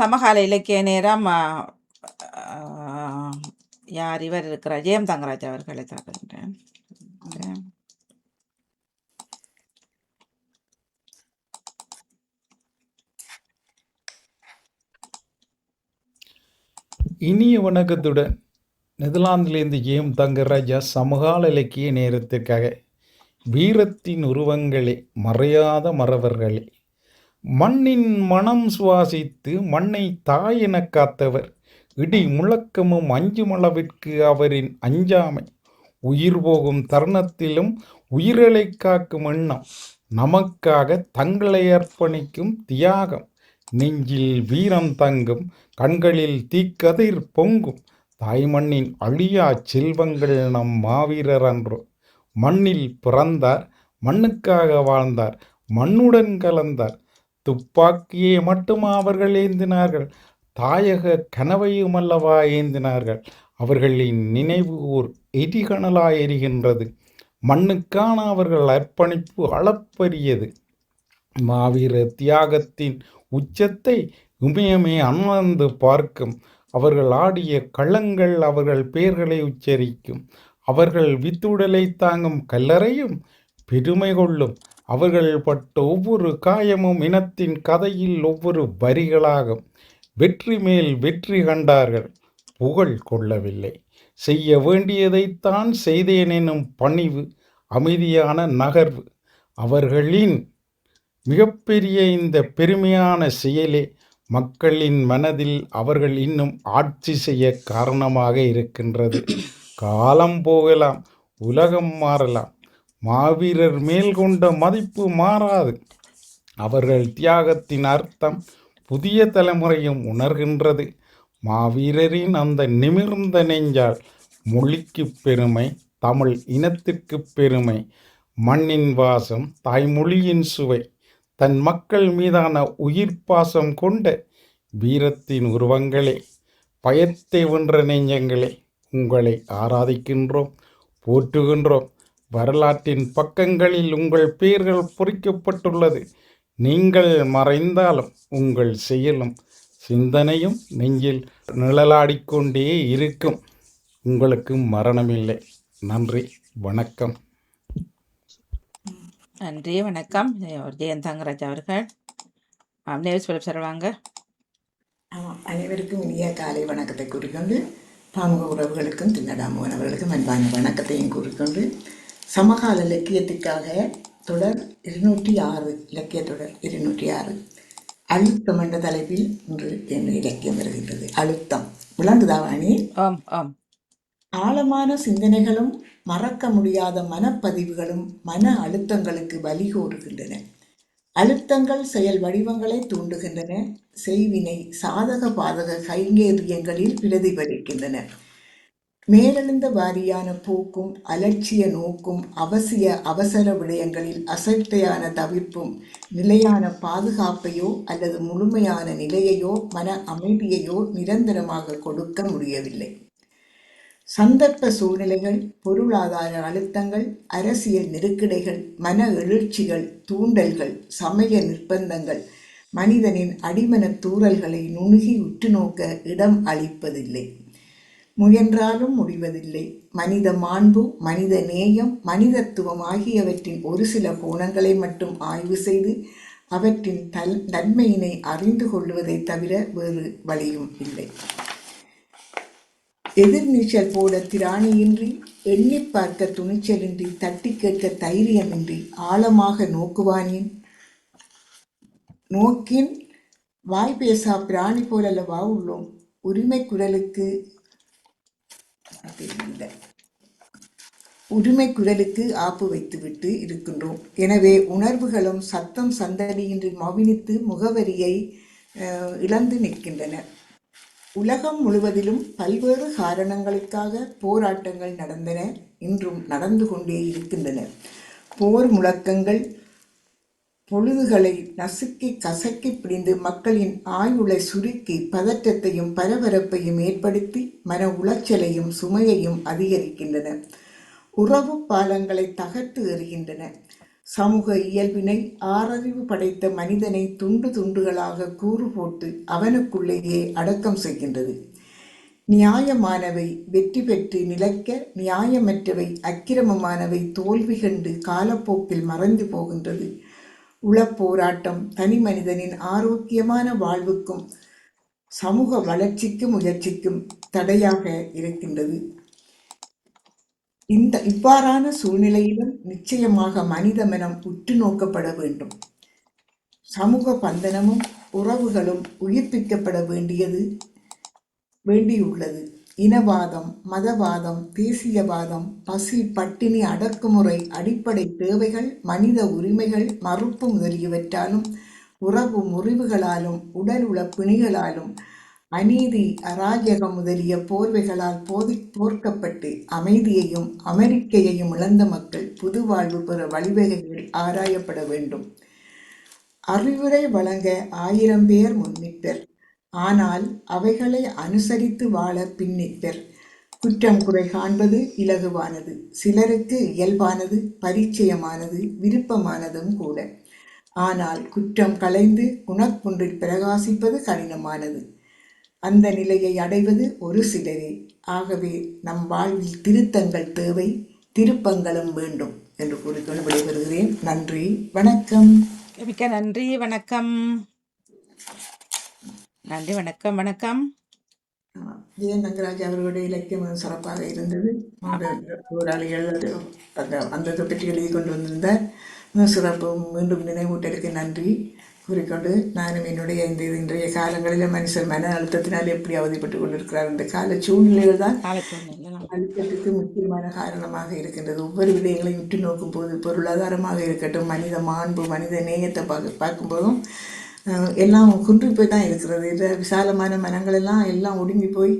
சமகால இலக்கிய நேரம் யார் இவர் இருக்கிறார்? ஜெயம் தங்கராஜ் அவர்களை தருகின்றேன் இனிய வணக்கத்துடன் நெதர்லாந்திலிருந்து ஜேம் தங்கராஜா சமகால இலக்கிய நேரத்திற்காக வீரத்தின் உருவங்களே மறையாத மறவர்களே. மண்ணின் மனம் சுவாசித்து மண்ணை எனக் காத்தவர். இடி முழக்கமும் அஞ்சுமளவிற்கு அவரின் அஞ்சாமை. உயிர் போகும் தருணத்திலும் உயிரலை காக்கும் எண்ணம். நமக்காக தங்களை அர்ப்பணிக்கும் தியாகம். நெஞ்சில் வீரம் தங்கும் கண்களில் தீக்கதிர் பொங்கும். தாய்மண்ணின் அழியா செல்வங்கள் நம் மாவீரர் அன்றோ. மண்ணில் பிறந்தார் மண்ணுக்காக வாழ்ந்தார் மண்ணுடன் கலந்தார். துப்பாக்கியை மட்டும் அவர்கள் ஏந்தினார்கள். தாயக கனவையும் அல்லவா ஏந்தினார்கள். அவர்களின் நினைவு ஓர் எரிகணலாய் எரிகின்றது. மண்ணுக்கான அவர்கள் அர்ப்பணிப்பு அளப்பரியது. மாவீர தியாகத்தின் உச்சத்தை இமயமே அமர்ந்து பார்க்கும். அவர்கள் ஆடிய களங்கள் அவர்கள் பெயர்களை உச்சரிக்கும். அவர்கள் வித்துடலை தாங்கும் கல்லறையும் பெருமை கொள்ளும். அவர்கள் பட்ட ஒவ்வொரு காயமும் இனத்தின் கதையில் ஒவ்வொரு வரிகளாகும். வெற்றி மேல் வெற்றி கண்டார்கள். புகழ் கொள்ளவில்லை. செய்ய வேண்டியதைத்தான் செய்தேன் எனும் பணிவு அமைதியான நகர்வு. அவர்களின் மிகப்பெரிய இந்த பெருமையான செயலே மக்களின் மனதில் அவர்கள் இன்னும் ஆட்சி செய்ய காரணமாக இருக்கின்றது. காலம் போகலாம் உலகம் மாறலாம். மாவீரர் மேல் கொண்ட மதிப்பு மாறாது. அவர்கள் தியாகத்தின் அர்த்தம் புதிய தலைமுறையும் உணர்கின்றது. மாவீரரின் அந்த நிமிர்ந்த நெஞ்சால் மொழிக்கு பெருமை தமிழ் இனத்திற்கு பெருமை மண்ணின் வாசம் தாய்மொழியின் சுவை தன் மக்கள் மீதான உயிர் பாசம் கொண்ட வீரத்தின் உருவங்களே பயத்தை வென்ற நெஞ்சங்களே உங்களை ஆராதிக்கின்றோம் போற்றுகின்றோம். வரலாற்றின் பக்கங்களில் உங்கள் பெயர்கள் பொறிக்கப்பட்டுள்ளது. நீங்கள் மறைந்தாலும் உங்கள் செயலும் சிந்தனையும் நெஞ்சில் நிழலாடிக்கொண்டே இருக்கும். உங்களுக்கு மரணமில்லை. நன்றி. வணக்கம். நன்றி. வணக்கம். அவர் ஜெயம் தங்கராஜ் அவர்கள். நேவிஸ் பிலிப் சார் வாங்க ஆமாம் அனைவருக்கும் இனிய காலை வணக்கத்தை கூறிக்கொண்டு பாமுக உறவுகளுக்கும் தின்னடாமுகன் அவர்களுக்கும் அன்பான வணக்கத்தையும் கூறிக்கொண்டு சமகால இலக்கியத்துக்காக தொடர் இருநூற்றி ஆறு இலக்கிய தொடர் இருநூற்றி ஆறு. அழுத்தம் என்ற தலைப்பில் இன்று என் இலக்கியம் வருகின்றது? அழுத்தம். விளங்குதா வாணி? ஆம் ஆம். ஆழமான சிந்தனைகளும் மறக்க முடியாத மனப்பதிவுகளும் மன அழுத்தங்களுக்கு வழிகோருகின்றன அழுத்தங்கள் செயல் வடிவங்களை தூண்டுகின்றன. செய்வினை சாதக பாதக கைங்கேரியங்களில் பிரதிபலிக்கின்றன. மேலெழுந்த வாரியான போக்கும் அலட்சிய நோக்கும் அவசிய அவசர விடயங்களில் அசட்டையான தவிர்ப்பும் நிலையான பாதுகாப்பையோ அல்லது முழுமையான நிலையையோ மன அமைதியையோ நிரந்தரமாக கொடுக்க முடியவில்லை. சந்தர்ப்ப சூழ்நிலைகள் பொருளாதார அழுத்தங்கள் அரசியல் நெருக்கடிகள் மன எழுச்சிகள் தூண்டல்கள் சமய நிர்பந்தங்கள் மனிதனின் அடிமன தூறல்களை நுணுகி உற்று நோக்க இடம் அளிப்பதில்லை. முயன்றாலும் முடிவதில்லை. மனித மாண்பு மனித நேயம் மனிதத்துவம் ஆகியவற்றின் ஒரு சில கோணங்களை மட்டும் ஆய்வு செய்து அவற்றின் தல் நன்மையினை அறிந்து கொள்வதை தவிர வேறு வழியும் இல்லை. எதிர்நீச்சல் போட திராணியின்றி எண்ணி பார்க்க துணிச்சலின்றி தட்டி கேட்க தைரியமின்றி ஆழமாக நோக்குவானின்? நோக்கின் வாய் பேசா பிராணி போலல்லவா உள்ளோம்? உரிமை குரலுக்கு தெரியல உரிமை குரலுக்கு ஆப்பு வைத்துவிட்டு இருக்கின்றோம். எனவே உணர்வுகளும் சத்தம் சந்தடியின்றி மவினித்து முகவரியை இழந்து நிற்கின்றன. உலகம் முழுவதிலும் பல்வேறு காரணங்களுக்காக போராட்டங்கள் நடந்தன இன்றும் நடந்து கொண்டே இருக்கின்றன. போர் முழக்கங்கள் பொழுதுகளை நசுக்கி கசக்கி பிடிந்து மக்களின் ஆயுளை சுருக்கி பதற்றத்தையும் பரபரப்பையும் ஏற்படுத்தி மன உளைச்சலையும் சுமையையும் அதிகரிக்கின்றன. உறவு பாலங்களை தகர்த்து எறிகின்றன. சமூக இயல்பினை ஆறறிவு படைத்த மனிதனை துண்டு துண்டுகளாக கூறு போட்டு அவனுக்குள்ளேயே அடக்கம் செய்கின்றது. நியாயமானவை வெற்றி பெற்று நிலைக்க நியாயமற்றவை அக்கிரமமானவை தோல்வி கண்டு காலப்போக்கில் மறைந்து போகின்றது. உளப்போராட்டம் தனி மனிதனின் ஆரோக்கியமான வாழ்வுக்கும் சமூக வளர்ச்சிக்கும் முயற்சிக்கும் தடையாக இருக்கின்றது. இந்த இவ்வாறான சூழ்நிலையிலும் நிச்சயமாக மனித மனம் உற்று நோக்கப்பட வேண்டும். சமூக பந்தனமும் உறவுகளும் உயிர்ப்பிக்கப்பட வேண்டியது வேண்டியுள்ளது. இனவாதம் மதவாதம் தேசியவாதம் பசி பட்டினி அடக்குமுறை அடிப்படை தேவைகள் மனித உரிமைகள் மறுப்பு முதலியவற்றாலும் உறவு முறிவுகளாலும் உடல் உள பிணிகளாலும் அநீதி அராஜகம் முதலிய போர்வைகளால் போதி போர்க்கப்பட்டு அமைதியையும் அமெரிக்கையையும் இழந்த மக்கள் புது வாழ்வு பெற வழிவகைகள் ஆராயப்பட வேண்டும். அறிவுரை வழங்க ஆயிரம் பேர் முன்னிற்பர் ஆனால் அவைகளை அனுசரித்து வாழ பின்னிப்பர் குற்றம் குறை காண்பது இலகுவானது சிலருக்கு இயல்பானது பரிச்சயமானது விருப்பமானதும் கூட. ஆனால் குற்றம் களைந்து குணக்குன்றில் பிரகாசிப்பது கடினமானது. அந்த நிலையை அடைவது ஒரு சிலரே. ஆகவே நம் வாழ்வில் திருத்தங்கள் தேவை திருப்பங்களும் வேண்டும் என்று கூறிக்கொண்டு விடைபெறுகிறேன். நன்றி வணக்கம். மிக்க நன்றி வணக்கம். நன்றி வணக்கம் வணக்கம். ஆமா. ஜெயன் தங்கராஜ் அவர்களுடைய இலக்கியம் சிறப்பாக இருந்தது? போராளிகள் அந்த அந்த பற்றி எழுதி கொண்டு வந்திருந்தார். சிறப்பு மீண்டும் நினைவூட்டலுக்கு நன்றி கூறிக்கொண்டு நானும் என்னுடைய இந்த இன்றைய காலங்களில் மனுஷன் மன அழுத்தத்தினால் எப்படி அவதிப்பட்டு கொண்டிருக்கிறார் இந்த கால சூழ்நிலைகள் தான் அழுத்தத்துக்கு முக்கியமான காரணமாக இருக்கின்றது. ஒவ்வொரு விடயங்களையும் உற்று நோக்கும் போது பொருளாதாரமாக இருக்கட்டும் மனித மாண்பு மனித நேயத்தை பார்க்க பார்க்கும்போதும் எல்லாம் குன்றி போய் தான் இருக்கிறது. இந்த விசாலமான மனங்கள் எல்லாம் எல்லாம் ஒடுங்கி போய்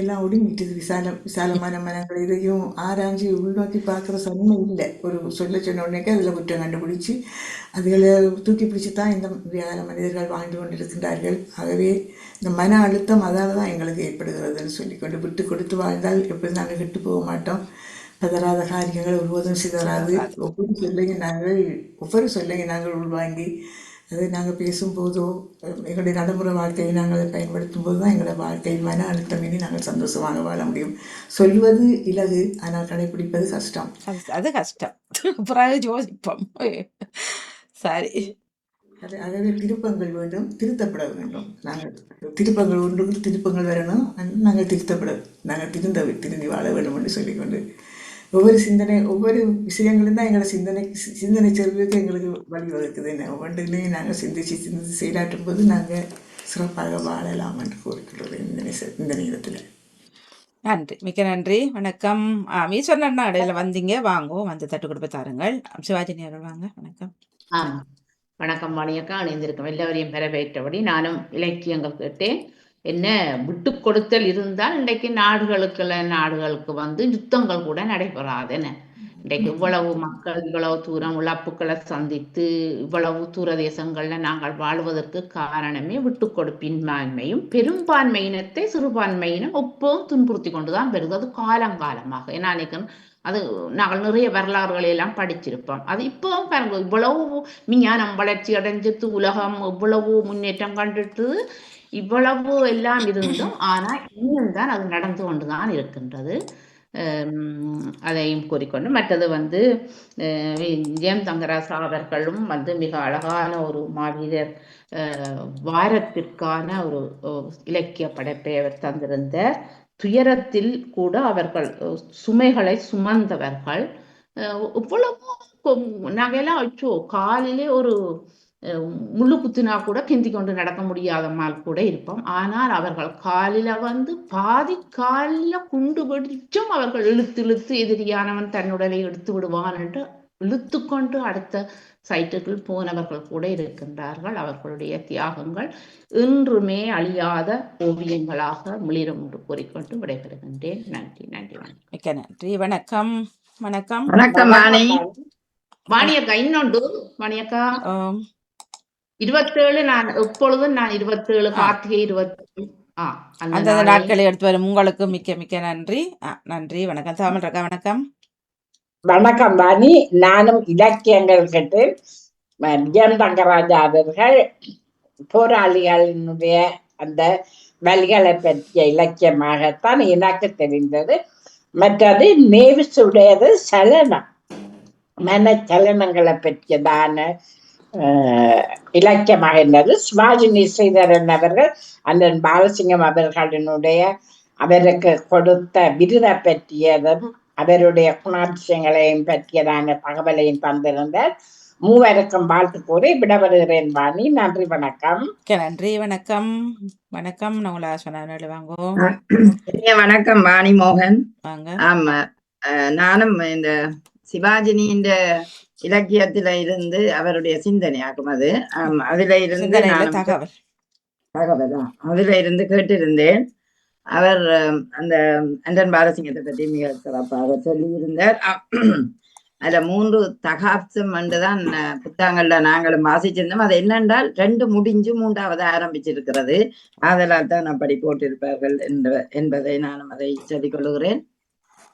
எல்லாம் ஒடுங்கிட்டுது விசால விசாலமான மனங்கள் இதையும் ஆராய்ஞ்சி உள்நோக்கி பார்க்குற சன்மை இல்லை. ஒரு சொல்ல சொன்ன உடனே அதில் குற்றம் கண்டுபிடிச்சி அதுகளை தூக்கி பிடிச்சி தான் இந்த வியாழ மனிதர்கள் வாழ்ந்து கொண்டிருக்கின்றார்கள். ஆகவே இந்த மன அழுத்தம் அதால் தான் எங்களுக்கு ஏற்படுகிறதுன்னு சொல்லிக்கொண்டு விட்டு கொடுத்து வாழ்ந்தால் எப்படி நாங்கள் கெட்டு போக மாட்டோம். பதறாத காரியங்கள் ஒருபோதும் சிதறாது. ஒவ்வொரு சொல்லையும் நாங்கள் ஒவ்வொரு சொல்லையும் நாங்கள் உள்வாங்கி அதை நாங்கள் பேசும்போதோ எங்களுடைய நடைமுறை வாழ்க்கையை நாங்கள் பயன்படுத்தும் போது தான் எங்களோட வாழ்க்கையில் மன அழுத்தம் இனி நாங்கள் சந்தோஷமாக வாழ முடியும். சொல்வது இலகு ஆனால் கடைபிடிப்பது கஷ்டம். அது- கஷ்டம். பிறகு யோசிப்போம் சரி. அது ஆகவே திருப்பங்கள் வேண்டும் திருத்தப்பட வேண்டும். நாங்கள் திருப்பங்கள் ஒன்றுக்கு திருப்பங்கள் வரணும் நாங்கள் திருத்தப்பட நாங்கள் திருந்த திருந்தி வாழ வேண்டும் என்று சொல்லிக்கொண்டு ஒவ்வொரு சிந்தனை ஒவ்வொரு விஷயங்களும் தான் எங்களோட சிந்தனை சிந்தனை செல்வதற்கு எங்களுக்கு வழிவகுக்குது என்ன ஒவ்வொன்றிலையும் நாங்கள் சிந்திச்சு சிந்திச்சு செயலாற்றும் போது நாங்கள் சிறப்பாக வாழலாம் என்று கூறிக்கொள்கிறேன் இந்த இந்த நேரத்தில். நன்றி. மிக்க நன்றி. வணக்கம். ஆ மீ சொன்னா இடையில வந்தீங்க. வாங்கோ வந்து தட்டு கொடுப்ப தாருங்கள். சிவாஜி நேரம் வாங்க. வணக்கம். ஆம் வணக்கம் மணியக்கா இணைந்திருக்கும் எல்லோரையும் வரவேற்றபடி நானும் இலக்கியங்கள் கேட்டேன். என்ன? விட்டு கொடுத்தல் இருந்தால் இன்றைக்கு நாடுகளுக்குள்ள நாடுகளுக்கு வந்து யுத்தங்கள் கூட நடைபெறாது என்ன இன்றைக்கு இவ்வளவு மக்கள் இவ்வளவு தூரம் இழப்புகளை சந்தித்து இவ்வளவு தூர தேசங்கள்ல நாங்கள் வாழ்வதற்கு காரணமே விட்டு கொடுப்பின்மையும் பெரும்பான்மையினத்தை சிறுபான்மையினம் எப்பவும் துன்புறுத்தி கொண்டுதான் வருது. அது காலங்காலமாக. ஏன்னா நினைக்கிறேன் அது நாங்கள் நிறைய வரலாறுகளை எல்லாம் படிச்சிருப்போம். அது இப்பவும் பாருங்க இவ்வளவு விஞ்ஞானம் வளர்ச்சி அடைஞ்சிட்டு உலகம் இவ்வளவு முன்னேற்றம் கண்டுட்டு இவ்வளவு எல்லாம் இருந்தும் ஆனா இன்னும் தான் அது நடந்து கொண்டுதான் இருக்கின்றது. அதையும் கூறிக்கொண்டு மற்றது வந்து ஜெயம் தங்கராசா அவர்களும் வந்து மிக அழகான ஒரு மாவீரர் அஹ், வாரத்திற்கான ஒரு இலக்கிய படைப்பை அவர் தந்திருந்த துயரத்தில் கூட அவர்கள் சுமைகளை சுமந்தவர்கள். அஹ், இவ்வளவு கொ- நாங்கெல்லாம் அச்சோ காலிலே ஒரு முள்ளு குத்தினா கூட கிந்தி கொண்டு நடக்க முடியாத மாதிரி கூட இருப்போம். ஆனால் அவர்கள் காலில வந்து பாதி காலில குண்டு வெடிச்சும் அவர்கள் இழுத்து இழுத்து எதிரியானவன் தன்னுடலை எடுத்து விடுவான் என்று இழுத்து கொண்டு அடுத்த சைட்டுக்குள் போனவர்கள் கூட இருக்கின்றார்கள். அவர்களுடைய தியாகங்கள் இன்றுமே அழியாத ஓவியங்களாக மிளிரும் என்று கூறிக்கொண்டு விடைபெறுகின்றேன். நன்றி நன்றி வணக்கம். மிக்க நன்றி. வணக்கம். வணக்கம். வணக்கம் வாணி. வாணியக்கா இன்னொன்று. வாணியக்கா இருபத்தேழு நான் எப்பொழுதும் நான் இருபத்தேழு. கார்த்திகை இருபத்தி ஆ அந்த நாட்களை எடுத்து வரும். உங்களுக்கு மிக்க மிக்க நன்றி. நன்றி. வணக்கம். தாமல் ரக்கா வணக்கம். வணக்கம் வாணி நானும் இலக்கியங்கள் கேட்டு எம் தங்கராஜா அவர்கள் போராளிகளினுடைய அந்த வழிகளை பற்றிய இலக்கியமாகத்தான் எனக்கு தெரிந்தது. மற்றது நேவிசுடையது சலனம். மனச்சலனங்களை பற்றியதான அஹ், இலக்கியமாக இருந்தது. சிவாஜினி ஸ்ரீதரன் அவர்கள் அண்ணன் பாலசிங்கம் அவர்களினுடைய அவருக்கு கொடுத்த விருதை பற்றியதும் அவருடைய குணாதிசயங்களையும் பற்றியதான தகவலையும் தந்திருந்தார். மூவருக்கும் வாழ்த்து கூறி விடவருகிறேன் வாணி. நன்றி வணக்கம். நன்றி வணக்கம். வணக்கம். நவலா சொன்ன வாங்கோ. இனிய வணக்கம் வாணி மோகன். வாங்க. ஆமா. நானும் இந்த சிவாஜினியின் இலக்கியத்தில இருந்து அவருடைய சிந்தனையாகும் அது. ஆமா அதுல இருந்து தகவல். அதுல இருந்து கேட்டிருந்தேன். அவர் அந்த அண்டன் பாலசிங்கத்தை பற்றி மிக சிறப்பாக சொல்லியிருந்தார். அதுல மூன்று தகாப்தம் தான் அஹ், புத்தகங்கள்ல நாங்களும் வாசிச்சிருந்தோம். அது என்னென்றால் ரெண்டு முடிஞ்சு மூன்றாவது ஆரம்பிச்சிருக்கிறது. ஆதலால் தான் அப்படி போட்டிருப்பார்கள் என்ற என்பதை நானும் அதை சொல்லிக் கொள்கிறேன்.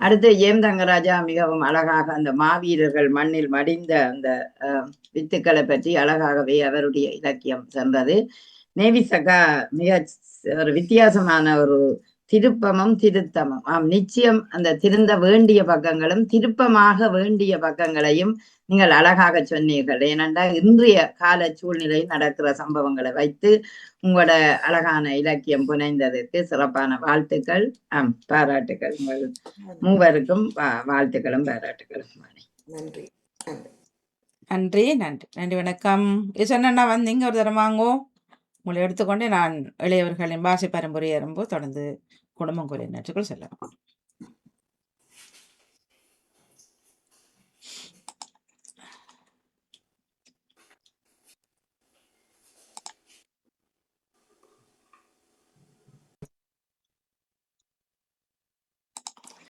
அடுத்து ஏம்தங்கராஜா மிகவும் அழகாக அந்த மாவீரர்கள் மண்ணில் மடிந்த அந்த அஹ், வித்துக்களை பற்றி அழகாகவே அவருடைய இலக்கியம் சென்றது. நேவி சகா மிக ஒரு வித்தியாசமான ஒரு திருப்பமும் திருத்தமும். ஆம் நிச்சயம் அந்த திருந்த வேண்டிய பக்கங்களும் திருப்பமாக வேண்டிய பக்கங்களையும் நீங்கள் அழகாக சொன்னீர்கள். ஏனென்றால் இன்றைய கால சூழ்நிலையில் நடக்கிற சம்பவங்களை வைத்து உங்களோட அழகான இலக்கியம் புனைந்ததற்கு சிறப்பான வாழ்த்துக்கள். ஆம் பாராட்டுகள் உங்கள் மூவருக்கும் வா- வாழ்த்துக்களும் பாராட்டுகளும் நன்றி. நன்றி. நன்றி நன்றி. நன்றி வணக்கம். இது சொன்னா வந்தீங்க ஒரு தரம் வாங்கோ உங்களை எடுத்துக்கொண்டு நான் இளையவர்களின் பாசி பரம்பரை எறும்பு தொடர்ந்து குடும்பம் குறி நேற்றுக்குள் செல்லலாம்.